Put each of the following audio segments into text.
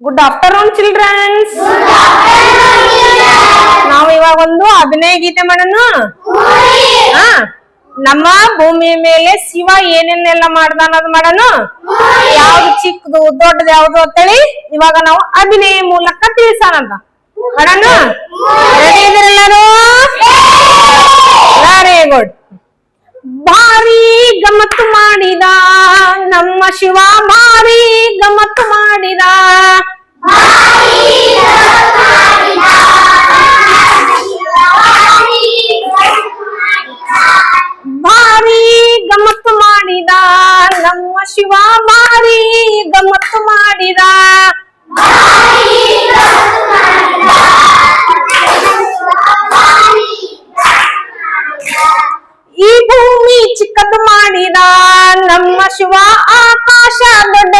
Good afternoon children's ನಾವು ಇವಾಗ ಒಂದು ಅಭಿನಯ ಗೀತೆ ಮಾಡೋಣ? ನಮ್ಮ ಭೂಮಿ ಮೇಲೆ ಶಿವ ಏನೇನೆಲ್ಲ ಮಾಡ್ದ ಅನ್ನೋದು ಮಾಡೋಣ? ಯಾವ್ದು ಚಿಕ್ಕದು, ದೊಡ್ಡದು, ಯಾವ್ದು ಅಂತೇಳಿ ಇವಾಗ ನಾವು ಅಭಿನಯ ಮೂಲಕ ತಿಳಿಸೋಣಂತ ಮಾಡೋಣ? ರೆಡಿ ವೆರಿ ಗುಡ್ ಭಾರಿ ಗಮ್ಮತ್ತು ಮಾಡಿದ. ನಮ್ಮ ಶಿವ ಭಾರಿ ಗಮ್ಮತ್ತು ಮಾಡಿದ.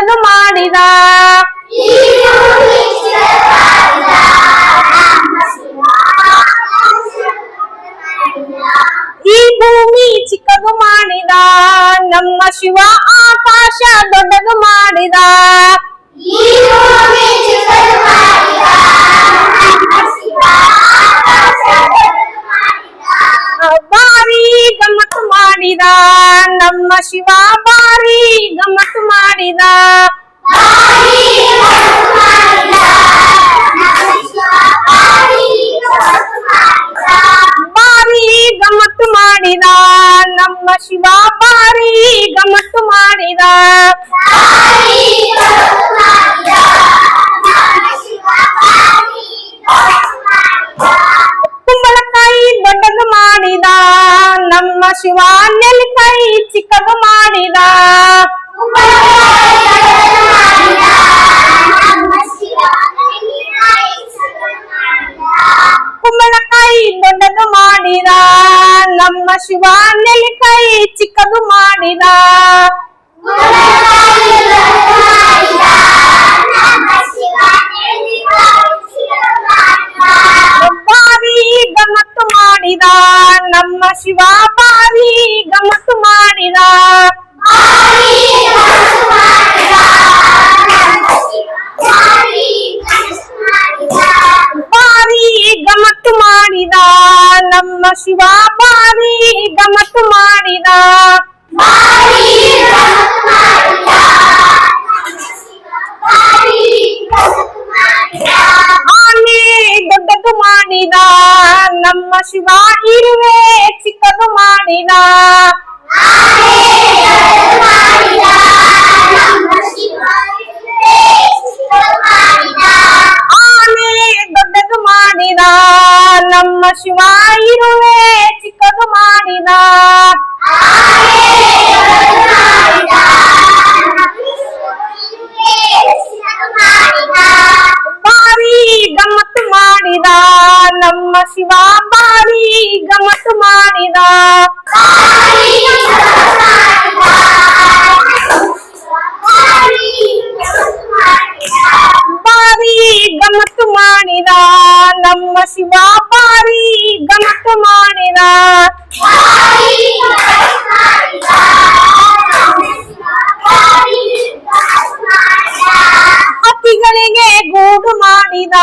ದೊಡ್ಡದು ಮಾಡಿದ. ಈ ಭೂಮಿ ಚಿಕ್ಕದು ಮಾಡಿದ. ನಮ್ಮ ಶಿವ ಆಕಾಶ ದೊಡ್ಡದು ಮಾಡಿದ. ಬಾರಿ ಗಮ್ಮತ್ತು ಮಾಡಿದ. ನಮ್ಮ ಶಿವ ಬಾರಿ ಗಮ್ಮತ್ತು ಮಾಡಿದ? ಗಮ್ಮತ್ತು ಮಾಡಿದ, ನಮ್ಮ ಶಿವ ಭಾರಿ ಗಮ್ಮತ್ತು ಮಾಡಿದ. ಕುಂಬಳಕಾಯಿ ದೊಡ್ಡದು ಮಾಡಿದ, ನಮ್ಮ ಶಿವ ನೆಲ್ಲಿಕಾಯಿ ಚಿಕ್ಕದು ಮಾಡಿದ. ಕುಂಬಳಕಾಯಿ ದೊಡ್ಡದು ಮಾಡಿದ ನಮ್ಮ ಶಿವ ನೆಲಕಾಯಿ ಚಿಕ್ಕದು ಮಾಡಿದ ಶಿವ ಭಾರಿ ಗಮ್ಮತ್ತು ಮಾಡಿದ ಆನೆ ದೊಡ್ಡದು ಮಾಡಿದ ನಮ್ಮ ಶಿವ ಇರುವೆ ಚಿಕ್ಕದು ಮಾಡಿದ ಆನೆ ದೊಡ್ಡದು ಮಾಡಿದ ನಮ್ಮ ಶಿವ ಮಾಡಿದ ಭಾರಿ ಗಮತ್ತು ಮಾಡಿದ ನಮ್ಮ ಶಿವ ಭಾರಿ ಗಮತ್ತು ಮಾಡಿದ. ಅತಿಗಳಿಗೆ ಗೂಡು ಮಾಡಿದ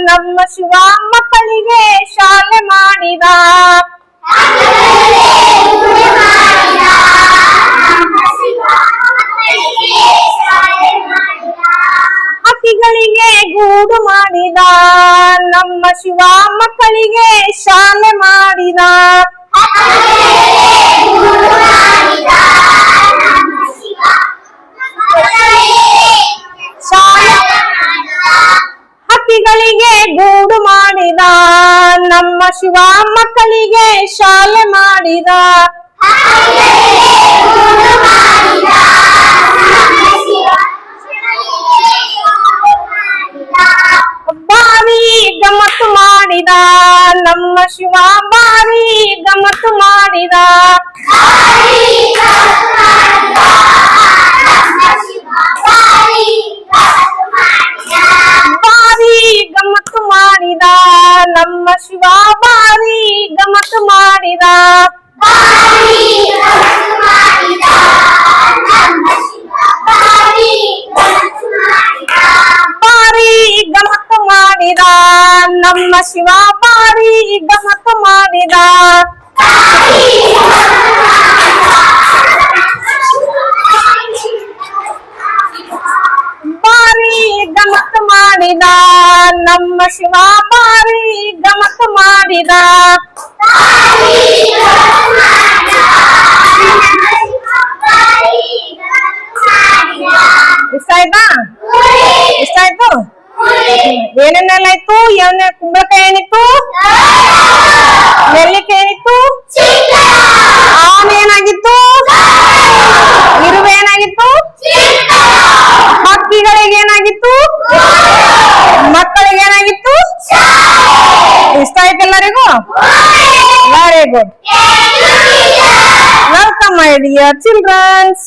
ನಮ್ಮ ಶಿವ ಮಕ್ಕಳಿಗೆ ಶಾಲೆ ಮಾಡಿದ. ಹಕ್ಕಿಗಳಿಗೆ ಗೂಡು ಮಾಡಿದ ನಮ್ಮ ಶಿವ ಮಕ್ಕಳಿಗೆ ಶಾಲೆ ಮಾಡಿದ. ಶಾಲೆ ಹಕ್ಕಿಗಳಿಗೆ ಗೂಡು ಮಾಡಿದ, ನಮ್ಮ ಶಿವ ಮಕ್ಕಳಿಗೆ ಶಾಲೆ ಮಾಡಿದ. ಬಾವಿ ಗಮತ್ತು ಮಾಡಿದ, ನಮ್ಮ ಶಿವ ಬಾವಿ ಗಮತ್ತು ಮಾಡಿದ. ಗಮ್ಮತ್ತು ಮಾಡಿದ ಭಾರಿ ಮಾಡಿದ. ನಮ್ಮ ಶಿವ ಬಾರಿ ಗಮತ್ತು ಮಾಡಿದ. ಬಾರಿ ಗಮತ್ತು ಮಾಡಿದ. ನಮ್ಮ ಶಿವ ಬಾರಿ ಗಮತ್ತು ಮಾಡಿದ. ಇಷ್ಟ ಆಯ್ತಾ ಇಷ್ಟ ಆಯ್ತು ಏನೇನೆಲ್ಲ ಇತ್ತು ಏನೇ ಕುಂಬಳಕಾಯಿ ಏನಿತ್ತು Very good welcome my dear childrens